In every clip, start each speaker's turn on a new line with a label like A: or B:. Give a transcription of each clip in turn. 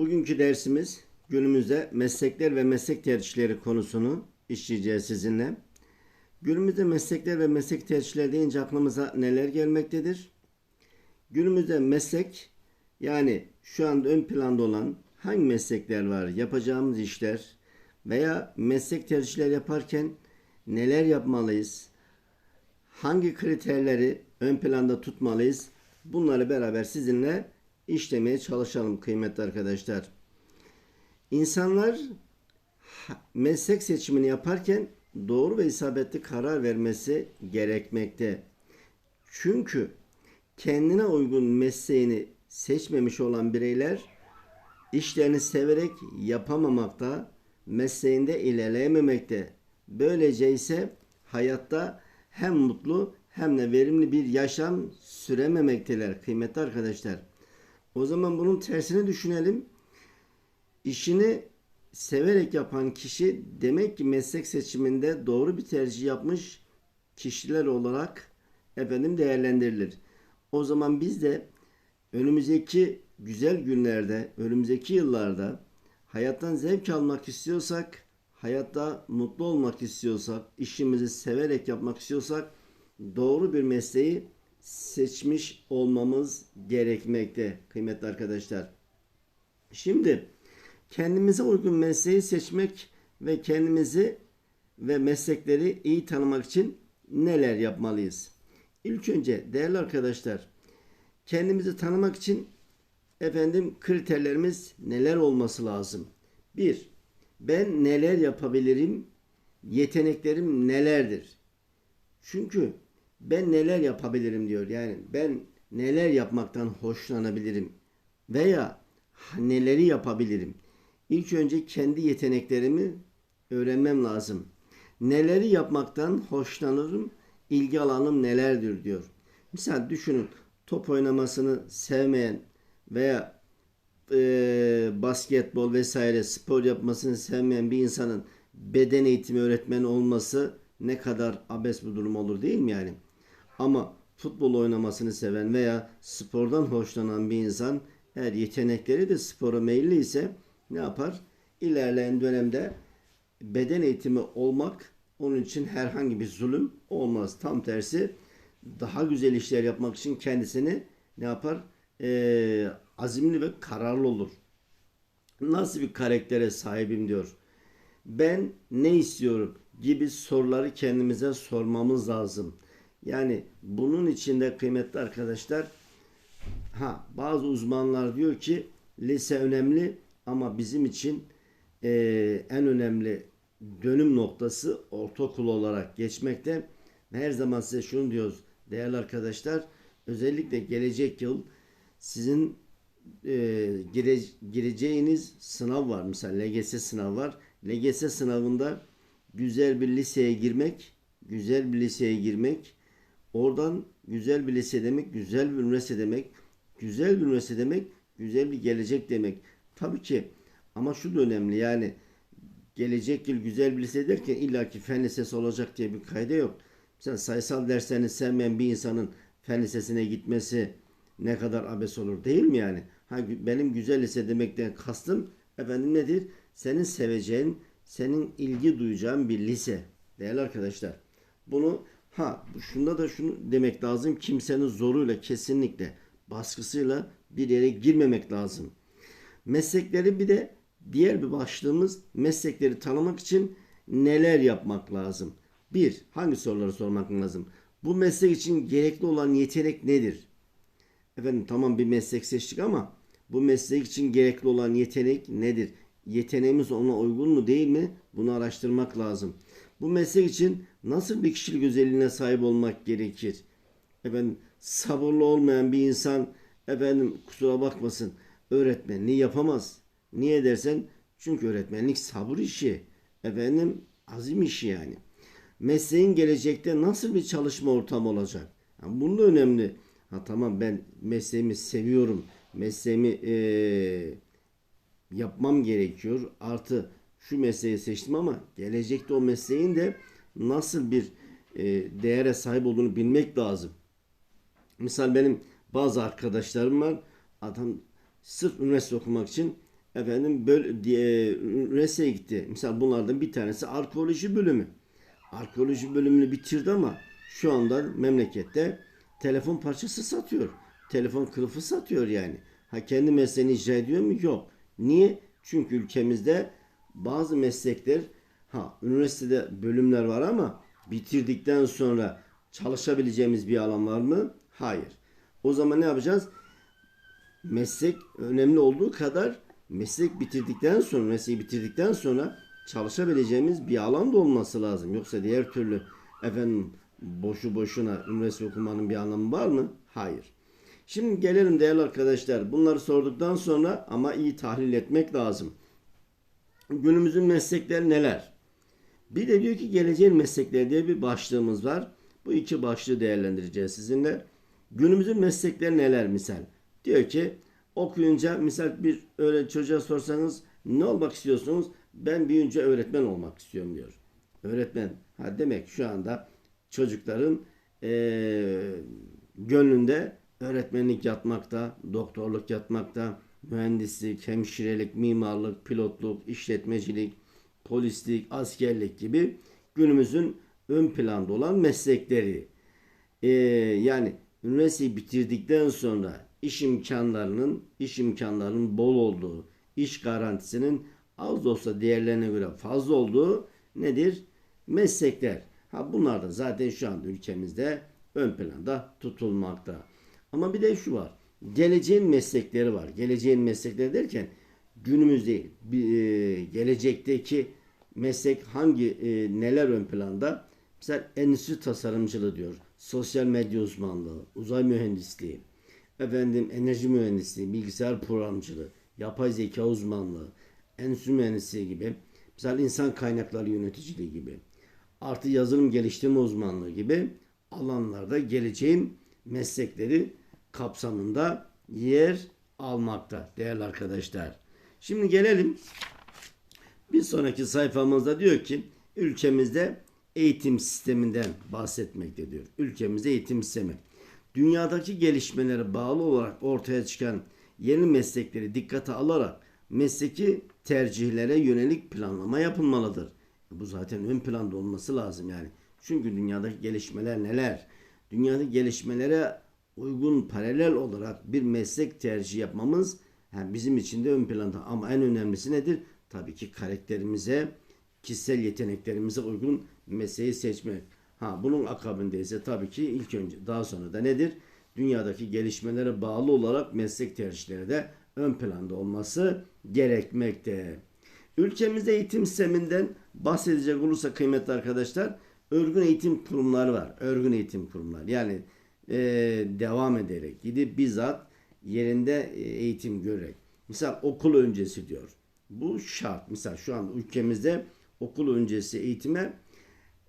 A: Bugünkü dersimiz günümüzde meslekler ve meslek tercihleri konusunu işleyeceğiz sizinle. Günümüzde meslekler ve meslek tercihleri deyince aklımıza neler gelmektedir? Günümüzde meslek yani şu anda ön planda olan hangi meslekler var, yapacağımız işler veya meslek tercihleri yaparken neler yapmalıyız? Hangi kriterleri ön planda tutmalıyız? Bunları beraber sizinle işlemeye çalışalım kıymetli arkadaşlar. İnsanlar meslek seçimini yaparken doğru ve isabetli karar vermesi gerekmekte. Çünkü kendine uygun mesleğini seçmemiş olan bireyler işlerini severek yapamamakta, mesleğinde ilerleyememekte. Böylece ise hayatta hem mutlu hem de verimli bir yaşam sürememekteler kıymetli arkadaşlar. O zaman bunun tersini düşünelim. İşini severek yapan kişi demek ki meslek seçiminde doğru bir tercih yapmış kişiler olarak efendim değerlendirilir. O zaman biz de önümüzdeki güzel günlerde, önümüzdeki yıllarda hayattan zevk almak istiyorsak, hayatta mutlu olmak istiyorsak, işimizi severek yapmak istiyorsak doğru bir mesleği seçmiş olmamız gerekmekte kıymetli arkadaşlar. Şimdi kendimize uygun mesleği seçmek ve kendimizi ve meslekleri iyi tanımak için neler yapmalıyız? İlk önce değerli arkadaşlar kendimizi tanımak için efendim kriterlerimiz neler olması lazım? Bir, ben neler yapabilirim? Yeteneklerim nelerdir? Çünkü ben neler yapabilirim diyor. Yani ben neler yapmaktan hoşlanabilirim veya neleri yapabilirim? İlk önce kendi yeteneklerimi öğrenmem lazım. Neleri yapmaktan hoşlanırım? İlgi alanım nelerdir diyor. Misal düşünün top oynamasını sevmeyen veya e, basketbol vesaire spor yapmasını sevmeyen bir insanın beden eğitimi öğretmeni olması ne kadar abes bir durum olur değil mi yani? Ama futbol oynamasını seven veya spordan hoşlanan bir insan eğer yetenekleri de spora meyilli ise ne yapar? İlerleyen dönemde beden eğitimi olmak onun için herhangi bir zulüm olmaz. Tam tersi daha güzel işler yapmak için kendisini ne yapar? Ee, azimli ve kararlı olur. Nasıl bir karaktere sahibim diyor. Ben ne istiyorum gibi soruları kendimize sormamız lazım. Yani bunun içinde kıymetli arkadaşlar ha bazı uzmanlar diyor ki lise önemli ama bizim için eee, en önemli dönüm noktası ortaokul olarak geçmekte. Her zaman size şunu diyoruz değerli arkadaşlar özellikle gelecek yıl sizin e, gire- gireceğiniz sınav var. Mesela LGS sınav var. LGS sınavında güzel bir liseye girmek, güzel bir liseye girmek, oradan güzel bir lise demek, güzel bir üniversite demek, güzel bir üniversite demek, güzel bir gelecek demek. Tabii ki ama şu da önemli yani gelecek yıl güzel bir lise derken illaki fen lisesi olacak diye bir kayda yok. Mesela sayısal derslerini sevmeyen bir insanın fen lisesine gitmesi ne kadar abes olur değil mi yani? Ha, benim güzel lise demekten kastım efendim nedir? Senin seveceğin, senin ilgi duyacağın bir lise. Değerli arkadaşlar. Bunu ha şunda da şunu demek lazım. Kimsenin zoruyla kesinlikle baskısıyla bir yere girmemek lazım. Meslekleri bir de diğer bir başlığımız meslekleri tanımak için neler yapmak lazım? Bir, hangi soruları sormak lazım? Bu meslek için gerekli olan yetenek nedir? Efendim tamam bir meslek seçtik ama bu meslek için gerekli olan yetenek nedir? Yeteneğimiz ona uygun mu değil mi? Bunu araştırmak lazım. Bu meslek için nasıl bir kişilik özelliğine sahip olmak gerekir? Efendim sabırlı olmayan bir insan efendim kusura bakmasın öğretmenliği yapamaz. Niye dersen çünkü öğretmenlik sabır işi. Efendim azim işi yani. Mesleğin gelecekte nasıl bir çalışma ortamı olacak? Yani bunun da önemli. Ha tamam ben mesleğimi seviyorum. Mesleğimi eee, yapmam gerekiyor. Artı şu mesleği seçtim ama gelecekte o mesleğin de nasıl bir eee, değere sahip olduğunu bilmek lazım. Misal benim bazı arkadaşlarım var. Adam sırf üniversite okumak için efendim böl diye üniversiteye gitti. Mesela bunlardan bir tanesi arkeoloji bölümü. Arkeoloji bölümünü bitirdi ama şu anda memlekette telefon parçası satıyor. Telefon kılıfı satıyor yani. Ha kendi mesleğini icra ediyor mu? Yok. Niye? Çünkü ülkemizde bazı meslekler ha üniversitede bölümler var ama bitirdikten sonra çalışabileceğimiz bir alan var mı? Hayır. O zaman ne yapacağız? meslek önemli olduğu kadar meslek bitirdikten sonra, mesleği bitirdikten sonra çalışabileceğimiz bir alan da olması lazım. Yoksa diğer türlü efendim boşu boşuna üniversite okumanın bir anlamı var mı? Hayır. Şimdi gelelim değerli arkadaşlar. Bunları sorduktan sonra ama iyi tahlil etmek lazım. Günümüzün meslekleri neler? Bir de diyor ki geleceğin meslekleri diye bir başlığımız var. Bu iki başlığı değerlendireceğiz sizinle. Günümüzün meslekleri neler misal? Diyor ki okuyunca misal bir öyle çocuğa sorsanız ne olmak istiyorsunuz? Ben büyüyünce öğretmen olmak istiyorum diyor. Öğretmen. Ha demek şu anda çocukların eee, gönlünde öğretmenlik yatmakta, doktorluk yatmakta, mühendislik, hemşirelik, mimarlık, pilotluk, işletmecilik, polislik, askerlik gibi günümüzün ön planda olan meslekleri. Ee, yani üniversiteyi bitirdikten sonra iş imkanlarının iş imkanlarının bol olduğu, iş garantisinin az olsa diğerlerine göre fazla olduğu nedir? Meslekler. Ha bunlar da zaten şu anda ülkemizde ön planda tutulmakta. Ama bir de şu var. Geleceğin meslekleri var. Geleceğin meslekleri derken günümüz değil. E, gelecekteki meslek hangi e, neler ön planda? Mesela endüstri tasarımcılığı diyor. Sosyal medya uzmanlığı, uzay mühendisliği, efendim enerji mühendisliği, bilgisayar programcılığı, yapay zeka uzmanlığı, endüstri mühendisliği gibi. Mesela insan kaynakları yöneticiliği gibi. Artı yazılım geliştirme uzmanlığı gibi alanlarda geleceğin meslekleri kapsamında yer almakta değerli arkadaşlar. Şimdi gelelim bir sonraki sayfamızda diyor ki ülkemizde eğitim sisteminden bahsetmekte diyor. Ülkemizde eğitim sistemi. Dünyadaki gelişmelere bağlı olarak ortaya çıkan yeni meslekleri dikkate alarak mesleki tercihlere yönelik planlama yapılmalıdır. Bu zaten ön planda olması lazım yani. Çünkü dünyadaki gelişmeler neler? Dünyadaki gelişmelere uygun paralel olarak bir meslek tercih yapmamız yani bizim için de ön planda. Ama en önemlisi nedir? Tabii ki karakterimize, kişisel yeteneklerimize uygun mesleği seçmek. Ha bunun akabinde ise tabii ki ilk önce daha sonra da nedir? Dünyadaki gelişmelere bağlı olarak meslek tercihleri de ön planda olması gerekmekte. Ülkemizde eğitim sisteminden bahsedecek olursa kıymetli arkadaşlar örgün eğitim kurumları var. Örgün eğitim kurumları. Yani e, devam ederek gidip bizzat yerinde e, eğitim görerek. Misal okul öncesi diyor. Bu şart. Misal şu an ülkemizde okul öncesi eğitime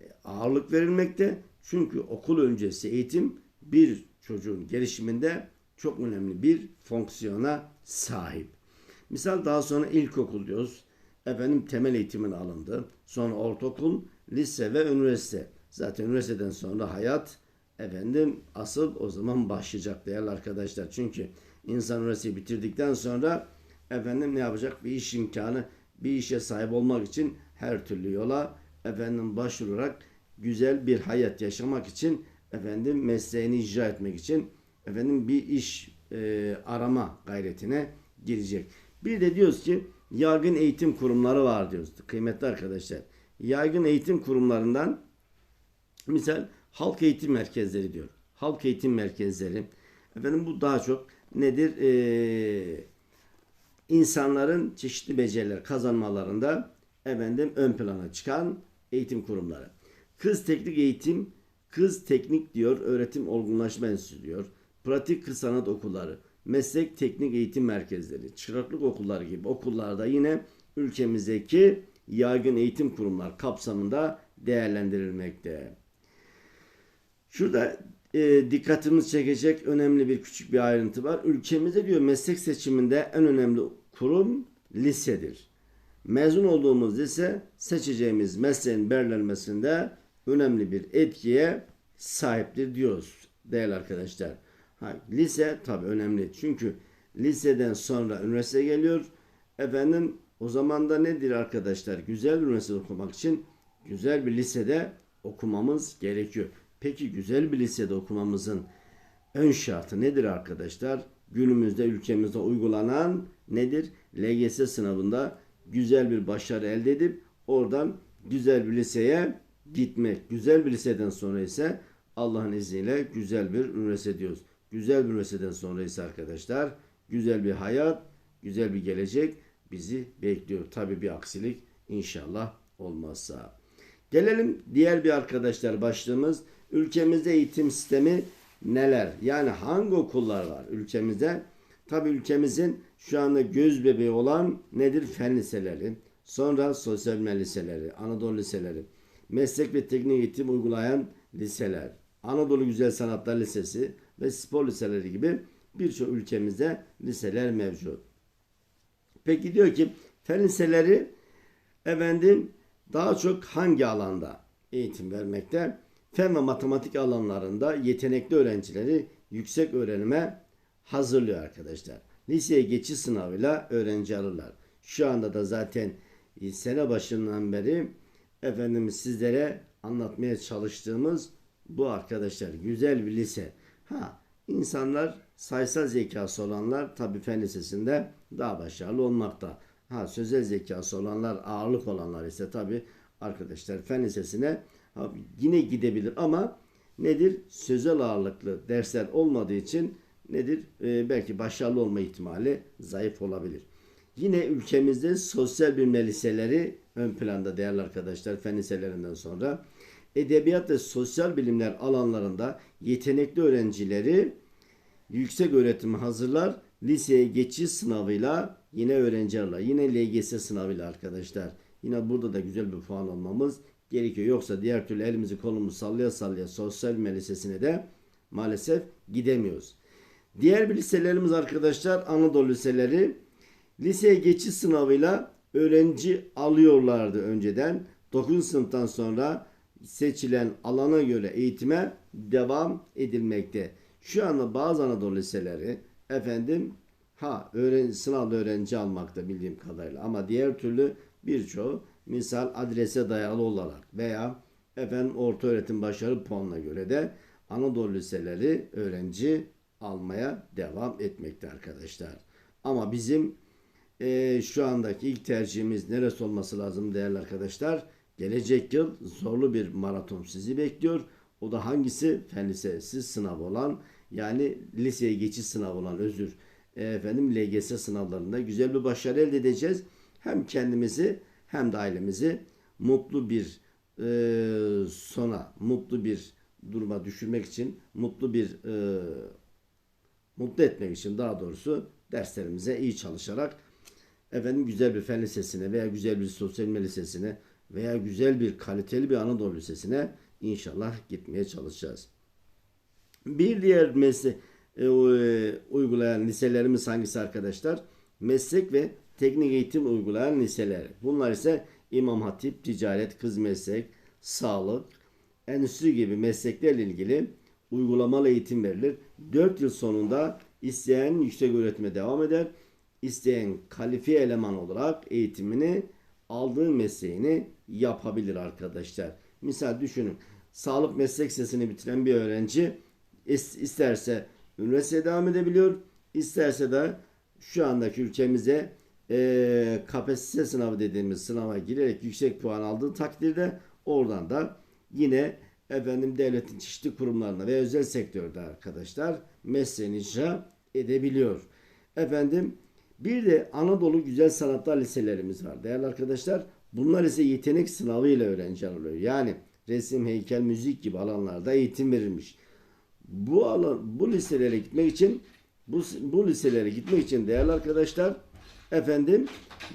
A: e, ağırlık verilmekte. Çünkü okul öncesi eğitim bir çocuğun gelişiminde çok önemli bir fonksiyona sahip. Misal daha sonra ilkokul diyoruz. Efendim temel eğitimin alındı. Sonra ortaokul, lise ve üniversite. Zaten üniversiteden sonra hayat efendim asıl o zaman başlayacak değerli arkadaşlar. Çünkü insan üniversiteyi bitirdikten sonra efendim ne yapacak? Bir iş imkanı, bir işe sahip olmak için her türlü yola efendim başvurarak güzel bir hayat yaşamak için efendim mesleğini icra etmek için efendim bir iş e, arama gayretine girecek. Bir de diyoruz ki yaygın eğitim kurumları var diyoruz kıymetli arkadaşlar. Yaygın eğitim kurumlarından misal halk eğitim merkezleri diyor. Halk eğitim merkezleri. Efendim bu daha çok nedir? Ee, insanların çeşitli beceriler kazanmalarında efendim ön plana çıkan eğitim kurumları. Kız teknik eğitim, kız teknik diyor, öğretim olgunlaşma enstitüsü diyor. Pratik kız sanat okulları, meslek teknik eğitim merkezleri, çıraklık okulları gibi okullarda yine ülkemizdeki yaygın eğitim kurumlar kapsamında değerlendirilmekte. Şurada e, dikkatimiz çekecek önemli bir küçük bir ayrıntı var. Ülkemizde diyor meslek seçiminde en önemli kurum lisedir. Mezun olduğumuz lise seçeceğimiz mesleğin belirlenmesinde önemli bir etkiye sahiptir diyoruz değerli arkadaşlar. Ha, lise tabi önemli çünkü liseden sonra üniversite geliyor. Efendim o zaman da nedir arkadaşlar? Güzel bir üniversite okumak için güzel bir lisede okumamız gerekiyor. Peki güzel bir lisede okumamızın ön şartı nedir arkadaşlar? Günümüzde ülkemizde uygulanan nedir? LGS sınavında güzel bir başarı elde edip oradan güzel bir liseye gitmek. Güzel bir liseden sonra ise Allah'ın izniyle güzel bir üniversite diyoruz. Güzel bir üniversiteden sonra ise arkadaşlar güzel bir hayat, güzel bir gelecek bizi bekliyor. Tabi bir aksilik inşallah olmazsa. Gelelim diğer bir arkadaşlar başlığımız ülkemizde eğitim sistemi neler? Yani hangi okullar var ülkemizde? Tabi ülkemizin şu anda göz bebeği olan nedir? Fen liseleri, sonra sosyal bilimler liseleri, Anadolu liseleri, meslek ve teknik eğitim uygulayan liseler, Anadolu Güzel Sanatlar Lisesi ve spor liseleri gibi birçok ülkemizde liseler mevcut. Peki diyor ki fen liseleri efendim daha çok hangi alanda eğitim vermekte? Fen ve matematik alanlarında yetenekli öğrencileri yüksek öğrenime hazırlıyor arkadaşlar. Liseye geçiş sınavıyla öğrenci alırlar. Şu anda da zaten e, sene başından beri efendim sizlere anlatmaya çalıştığımız bu arkadaşlar güzel bir lise. Ha insanlar sayısal zekası olanlar tabii fen lisesinde daha başarılı olmakta. Ha sözel zekası olanlar ağırlık olanlar ise tabii arkadaşlar fen lisesine yine gidebilir ama nedir? Sözel ağırlıklı dersler olmadığı için nedir? Ee, belki başarılı olma ihtimali zayıf olabilir. Yine ülkemizde sosyal bilimler liseleri ön planda değerli arkadaşlar fen liselerinden sonra edebiyat ve sosyal bilimler alanlarında yetenekli öğrencileri yüksek öğretimi hazırlar. Liseye geçiş sınavıyla yine öğrenci alırlar. Yine LGS sınavıyla arkadaşlar. Yine burada da güzel bir puan almamız gerekiyor. Yoksa diğer türlü elimizi kolumuzu sallaya sallaya sosyal lisesine de maalesef gidemiyoruz. Diğer bir liselerimiz arkadaşlar Anadolu liseleri. Liseye geçiş sınavıyla öğrenci alıyorlardı önceden. 9. sınıftan sonra seçilen alana göre eğitime devam edilmekte. Şu anda bazı Anadolu liseleri efendim ha öğrenci, sınavda öğrenci almakta bildiğim kadarıyla ama diğer türlü birçoğu misal adrese dayalı olarak veya efendim orta öğretim başarı puanına göre de Anadolu liseleri öğrenci almaya devam etmekte arkadaşlar. Ama bizim e, şu andaki ilk tercihimiz neresi olması lazım değerli arkadaşlar? Gelecek yıl zorlu bir maraton sizi bekliyor. O da hangisi? Fen lisesi sınav olan yani liseye geçiş sınavı olan özür e, efendim LGS sınavlarında güzel bir başarı elde edeceğiz. Hem kendimizi hem de ailemizi mutlu bir e, sona, mutlu bir duruma düşürmek için, mutlu bir e, mutlu etmek için daha doğrusu derslerimize iyi çalışarak efendim güzel bir fen lisesine veya güzel bir sosyal lisesine veya güzel bir kaliteli bir Anadolu Lisesi'ne inşallah gitmeye çalışacağız. Bir diğer meslek e, e, uygulayan liselerimiz hangisi arkadaşlar? Meslek ve teknik eğitim uygulayan liseler. Bunlar ise İmam Hatip, ticaret, kız meslek, sağlık, endüstri gibi mesleklerle ilgili uygulamalı eğitim verilir. 4 yıl sonunda isteyen yüksek öğretime devam eder. İsteyen kalifiye eleman olarak eğitimini aldığı mesleğini yapabilir arkadaşlar. Misal düşünün. Sağlık meslek sesini bitiren bir öğrenci isterse üniversiteye devam edebiliyor. isterse de şu andaki ülkemize e, KPSS sınavı dediğimiz sınava girerek yüksek puan aldığı takdirde oradan da yine efendim devletin çeşitli kurumlarına ve özel sektörde arkadaşlar mesleğini icra edebiliyor. Efendim bir de Anadolu Güzel Sanatlar Liselerimiz var değerli arkadaşlar. Bunlar ise yetenek sınavı ile öğrenci alıyor. Yani resim, heykel, müzik gibi alanlarda eğitim verilmiş. Bu alan, bu liselere gitmek için bu, bu liselere gitmek için değerli arkadaşlar efendim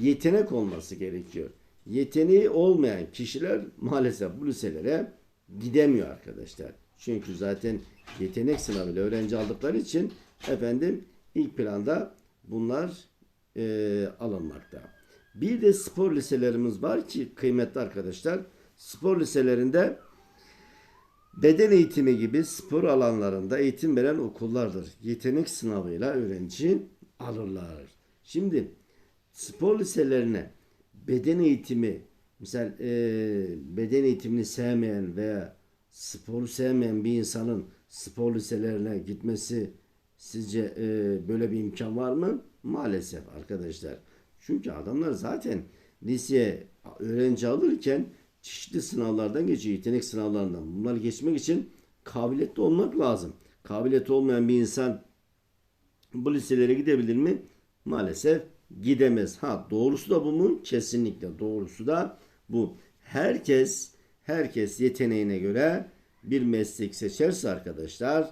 A: yetenek olması gerekiyor. Yeteneği olmayan kişiler maalesef bu liselere gidemiyor arkadaşlar. Çünkü zaten yetenek sınavıyla öğrenci aldıkları için efendim ilk planda bunlar e, alınmakta. Bir de spor liselerimiz var ki kıymetli arkadaşlar. Spor liselerinde beden eğitimi gibi spor alanlarında eğitim veren okullardır. Yetenek sınavıyla öğrenci alırlar. Şimdi spor liselerine beden eğitimi misal e, beden eğitimini sevmeyen veya sporu sevmeyen bir insanın spor liselerine gitmesi sizce e, böyle bir imkan var mı? Maalesef arkadaşlar. Çünkü adamlar zaten liseye öğrenci alırken çeşitli sınavlardan geçiyor. Yetenek sınavlarından. Bunları geçmek için kabiliyetli olmak lazım. Kabiliyeti olmayan bir insan bu liselere gidebilir mi? Maalesef gidemez. Ha doğrusu da bu mu? Kesinlikle doğrusu da bu. Herkes herkes yeteneğine göre bir meslek seçerse arkadaşlar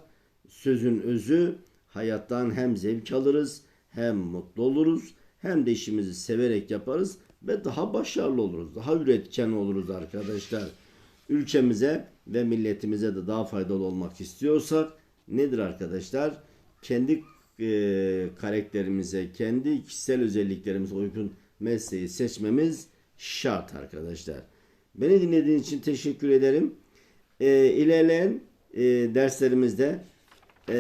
A: sözün özü hayattan hem zevk alırız hem mutlu oluruz hem de işimizi severek yaparız ve daha başarılı oluruz. Daha üretken oluruz arkadaşlar. Ülkemize ve milletimize de daha faydalı olmak istiyorsak nedir arkadaşlar? Kendi e, karakterimize, kendi kişisel özelliklerimize uygun mesleği seçmemiz şart arkadaşlar. Beni dinlediğiniz için teşekkür ederim. E, ilerleyen e, derslerimizde e,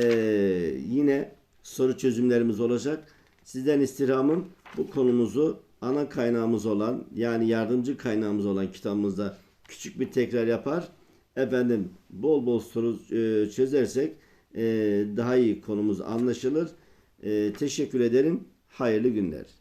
A: yine soru çözümlerimiz olacak. Sizden istirhamım bu konumuzu ana kaynağımız olan yani yardımcı kaynağımız olan kitabımızda küçük bir tekrar yapar. Efendim bol bol soru e, çözersek daha iyi konumuz anlaşılır. Teşekkür ederim. Hayırlı günler.